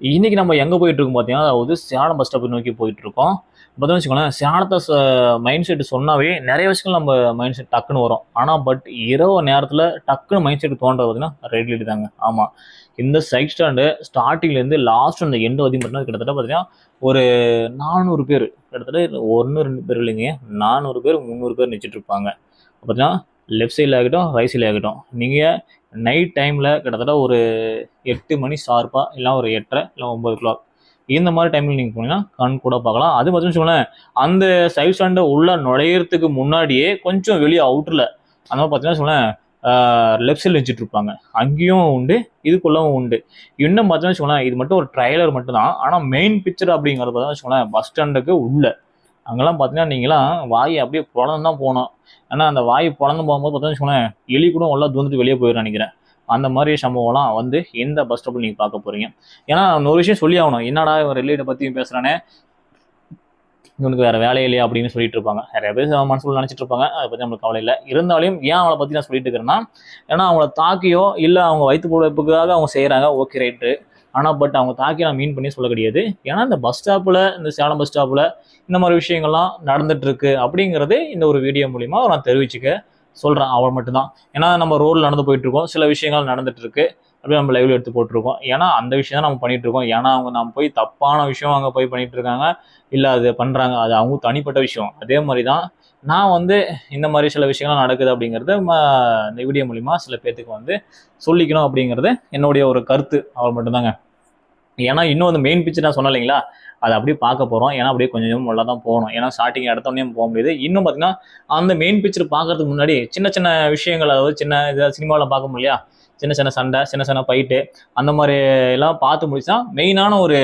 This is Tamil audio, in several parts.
இன்றைக்கி நம்ம எங்கே போயிட்டுருக்கோம் பார்த்தீங்கன்னா அதாவது சேலம் பஸ் ஸ்டாப்பை நோக்கி போயிட்டுருக்கோம். இருக்கோம் வச்சுக்கோங்களேன் சேலத்தை மைண்ட் செட் சொன்னாவே நிறைய விஷயங்கள் நம்ம மைண்ட் செட் டக்குன்னு வரும். ஆனால் பட் இரவு நேரத்தில் டக்குன்னு மைண்ட் செட் தோன்றது பார்த்தீங்கன்னா ரெட் தாங்க. ஆமாம் இந்த சைட் ஸ்டாண்டு ஸ்டார்டிங்லேருந்து லாஸ்ட் அந்த எண்டு வரையும் பார்த்தீங்கன்னா கிட்டத்தட்ட பார்த்தீங்கன்னா ஒரு நானூறு பேர். கிட்டத்தட்ட ஒன்று ரெண்டு பேர் இல்லைங்க நானூறு பேர் முந்நூறு பேர் நிச்சிட்டு இருப்பாங்க பார்த்தீங்கன்னா லெஃப்ட் சைடில் ஆகட்டும் ரைட் சைடில் ஆகட்டும் நீங்கள் நைட் டைமில் கிட்டத்தட்ட ஒரு எட்டு மணி ஷார்ப்பாக இல்லை ஒரு எட்டரை இல்லை ஒம்பது கிளாக் இந்த மாதிரி டைமில் நீங்கள் போனீங்கன்னா கண் கூட பார்க்கலாம். அது மட்டும் வச்சுக்கோங்களேன் அந்த சைட் ஸ்டாண்டை உள்ளே நுழையிறதுக்கு முன்னாடியே கொஞ்சம் வெளியே அவுட்டரில் அந்த மாதிரி பார்த்தீங்கன்னா வச்சுக்கோங்களேன் லெஃப்ட் சைடில் வச்சுட்டு இருப்பாங்க. அங்கேயும் உண்டு இதுக்குள்ளவும் உண்டு. இன்னும் பார்த்தீங்கன்னா வச்சுக்கோங்களேன் இது மட்டும் ஒரு ட்ரைலர் மட்டும் தான் ஆனால் மெயின் பிக்சர் அப்படிங்கிறது பார்த்தீங்கன்னா வச்சுக்கோங்களேன் பஸ் ஸ்டாண்டுக்கு உள்ளே. அங்கெல்லாம் பார்த்தீங்கன்னா நீங்களாம் வாய் அப்படியே பிறந்து தான் போகணும். ஏன்னா அந்த வாய் பிறந்து போகும்போது பார்த்தீங்கன்னா வச்சுக்கோங்களேன் எலி கூட உள்ள தூந்துட்டு வெளியே போயிடும் நினைக்கிறேன். அந்த மாதிரி சம்பவம்லாம் வந்து எந்த பஸ் ஸ்டாப்பில் நீங்கள் பார்க்க போகிறீங்க ஏன்னா இன்னொரு விஷயம் சொல்லி ஆகணும். என்னடா இவன் ரிலேட்டை பற்றி பேசுகிறானே இவனுக்கு வேறு வேலை இல்லையா அப்படின்னு சொல்லிட்டு இருப்பாங்க. நிறைய பேர் மனசுக்குள்ள நினச்சிட்டு இருப்பாங்க. அதை பற்றி நம்மளுக்கு கவலை இல்லை. இருந்தாலும் ஏன் அவளை பற்றி நான் சொல்லிட்டு இருக்கிறேன்னா ஏன்னா அவங்கள தாக்கியோ இல்லை அவங்க வயிற்று பொழைப்புக்காக அவங்க செய்கிறாங்க ஓகே ரைட்டு ஆனால் பட் அவங்க தாக்கி நான் மீன் பண்ணி சொல்ல கிடையாது. ஏன்னா இந்த பஸ் ஸ்டாப்பில் இந்த சேலம் பஸ் ஸ்டாப்பில் இந்த மாதிரி விஷயங்கள்லாம் நடந்துகிட்ருக்கு அப்படிங்கிறது இந்த ஒரு வீடியோ மூலிமா நான் தெரிவிச்சுக்க சொல்கிறேன் அவள் மட்டும்தான். ஏன்னா நம்ம ரோடில் நடந்து போயிட்டுருக்கோம். சில விஷயங்கள் நடந்துகிட்ருக்கு அப்படியே நம்ம லைவ்ல எடுத்து போட்டிருக்கோம். ஏன்னா அந்த விஷயம் தான் நம்ம பண்ணிட்டு ஏன்னா அவங்க நம்ம போய் தப்பான விஷயம் அங்கே போய் பண்ணிட்டு இருக்காங்க இல்லை அது பண்ணுறாங்க அது அவங்க தனிப்பட்ட விஷயம். அதே மாதிரி தான் நான் வந்து இந்த மாதிரி சில விஷயங்கள்லாம் நடக்குது அப்படிங்கிறது இந்த வீடியோ மூலிமா சில பேர்த்துக்கு வந்து சொல்லிக்கணும் அப்படிங்கிறது என்னுடைய ஒரு கருத்து. அவள் மட்டும்தாங்க. ஏன்னா இன்னும் அந்த மெயின் பிக்சர் நான் சொன்னேன் இல்லைங்களா? அதை அப்படியே பார்க்க போகிறோம் ஏன்னா அப்படியே கொஞ்சம் கொஞ்சம் உள்ள தான் போகணும். ஏன்னா ஸ்டார்டிங் இடத்தோடனே போக முடியாது. இன்னும் பார்த்தீங்கன்னா அந்த மெயின் பிக்சர் பார்க்கறதுக்கு முன்னாடி சின்ன சின்ன விஷயங்கள் அதாவது சின்ன இதாக சினிமாவில் பார்க்க முடியலையா? சின்ன சின்ன சண்டை சின்ன சின்ன ஃபைட்டு அந்த மாதிரி எல்லாம் பார்த்து முடிச்சா மெயினான ஒரு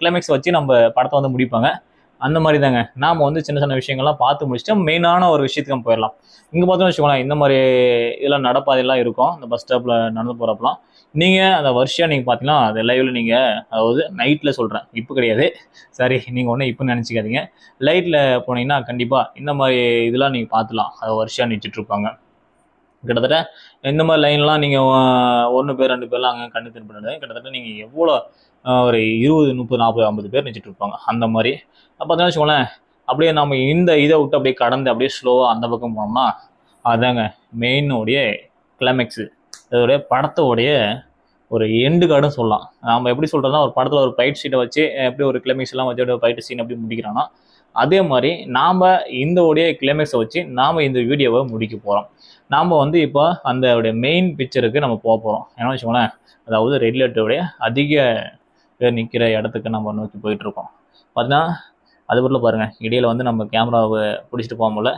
கிளைமேக்ஸ் வச்சு நம்ம படத்தை வந்து முடிப்பாங்க. அந்த மாதிரி தாங்க நாம் வந்து சின்ன சின்ன விஷயங்கள்லாம் பார்த்து முடிச்சுட்டு மெயினான ஒரு விஷயத்துக்கு நம்ம போயிடலாம். இங்கே பார்த்தோம்னு வச்சுக்கோங்களேன் இந்த மாதிரி இதெல்லாம் நடப்பாதையெல்லாம் இருக்கும். இந்த பஸ் ஸ்டாப்பில் நடந்து போகிறப்பலாம் நீங்கள் அந்த வருஷம் நீங்கள் பார்த்தீங்கன்னா அது லைவில் நீங்கள் அதாவது நைட்டில் சொல்கிறேன் இப்போ கிடையாது. சரி நீங்கள் ஒன்றும் இப்போ நினச்சிக்காதீங்க. லைட்டில் போனீங்கன்னா கண்டிப்பாக இந்த மாதிரி இதெல்லாம் நீங்கள் பார்த்துலாம். அது வருஷம் நிச்சிட்டு இருப்பாங்க. கிட்டத்தட்ட இந்த மாதிரி லைன்லாம் நீங்கள் ஒன்று பேர் ரெண்டு பேர்லாம் அங்கே கண்ணு தின் பண்ணுறது கிட்டத்தட்ட நீங்கள் எவ்வளோ ஒரு இருபது முப்பது நாற்பது ஐம்பது பேர் நிச்சிட்டு இருப்பாங்க. அந்த மாதிரி. அப்போ பார்த்தீங்கன்னா வச்சுக்கோங்களேன் அப்படியே நம்ம இந்த இதை விட்டு அப்படியே கடந்து அப்படியே ஸ்லோவாக அந்த பக்கம் போனோம்னா அதாங்க மெயினுடைய கிளைமேக்ஸு இதோடைய படத்தோடைய ஒரு எண்டு கார்டும் சொல்லலாம். நம்ம எப்படி சொல்கிறோம்னா ஒரு படத்தில் ஒரு ஃபைட் சீட்டை வச்சு எப்படி ஒரு கிளைமேக்ஸ் எல்லாம் வச்சு ஒரு ஃபைட் சீன் எப்படி முடிக்கிறான்னா அதே மாதிரி நாம் இந்த உடைய கிளைமேக்ஸை வச்சு நாம் இந்த வீடியோவை முடிக்க போகிறோம் நாம் வந்து இப்போ அந்த மெயின் பிக்சருக்கு நம்ம போக போகிறோம் ஏன்னா வச்சுக்கோங்களேன் அதாவது ரெகுலேட்டருடைய அதிக பேர் நிற்கிற இடத்துக்கு நம்ம நோக்கி போயிட்டுருக்கோம் பார்த்தீங்கன்னா அதுக்குள்ளே பாருங்கள் இடையில் வந்து நம்ம கேமராவை பிடிச்சிட்டு போக முடியல.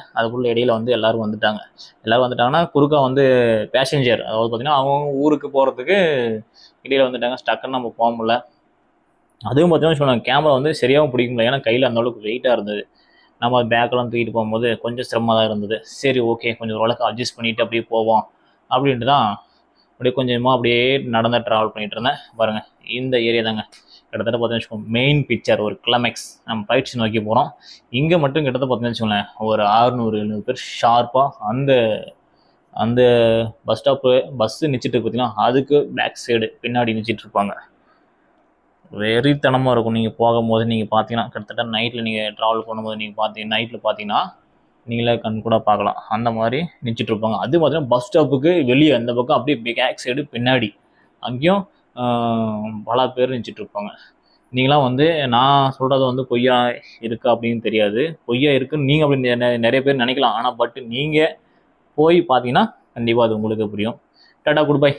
இடையில் வந்து எல்லோரும் வந்துட்டாங்க. எல்லோரும் வந்துட்டாங்கன்னா குறுக்கா வந்து பேசஞ்சர் அதாவது பார்த்திங்கன்னா அவங்க ஊருக்கு போகிறதுக்கு இடையில் வந்துட்டாங்க. ஸ்டக்குன்னு நம்ம போக முடியல. அதுவும் பார்த்தீங்கன்னா சொன்னாங்க கேமரா வந்து சரியாகவும் பிடிக்க முடியல ஏன்னா கையில் அந்தளவுக்கு வெயிட்டாக இருந்தது. நம்ம பேக்கெல்லாம் தூக்கிட்டு போகும்போது கொஞ்சம் சிரமமாக தான் இருந்தது. சரி ஓகே கொஞ்சம் ஓரளவுக்கு அட்ஜஸ்ட் பண்ணிட்டு அப்படியே போவோம். அப்படின்ட்டு தான் அப்படியே கொஞ்சமாக அப்படியே நடந்து ட்ராவல் பண்ணிட்டு இருந்தேன். பாருங்கள் இந்த ஏரியா தாங்க. கிட்டத்தட்ட பார்த்தீங்கன்னா வச்சுக்கோங்க மெயின் பிக்சர் ஒரு கிளமேக்ஸ் நம்ம பயிற்சி நோக்கி போகிறோம் இங்கே மட்டும் கிட்டத்தட்ட பார்த்தீங்கன்னா வச்சுக்கோங்களேன் ஒரு ஆறுநூறு எழுநூறு பேர் ஷார்ப்பாக அந்த அந்த பஸ் ஸ்டாப்பு பஸ்ஸு நிச்சிட்டு பார்த்தீங்கன்னா அதுக்கு பேக் சைடு பின்னாடி நிச்சிட்டு இருப்பாங்க. வெறித்தனமாக இருக்கும். நீங்கள் போகும்போது நீங்கள் பார்த்தீங்கன்னா கிட்டத்தட்ட நைட்டில் நீங்கள் ட்ராவல் பண்ணும்போது நீங்கள் பார்த்தீங்க நைட்டில் பார்த்தீங்கன்னா நீங்களே கண் கூட பார்க்கலாம் அந்த மாதிரி நிச்சிட்டு இருப்பாங்க. அது பார்த்தீங்கன்னா பஸ் ஸ்டாப்புக்கு வெளியே அந்த பக்கம் அப்படியே பேக் சைடு பின்னாடி. அங்கேயும் பல பேர் நிச்சிட்டு இருப்பாங்க. நீங்களாம் வந்து நான் சொல்கிறது வந்து பொய்யா இருக்கா அப்படின்னு தெரியாது. பொய்யா இருக்குன்னு நீங்கள் அப்படி நிறைய பேர் நினைக்கலாம். ஆனால் பட் நீங்கள் போய் பார்த்தீங்கன்னா கண்டிப்பாக அது உங்களுக்கு புரியும். Tata good bye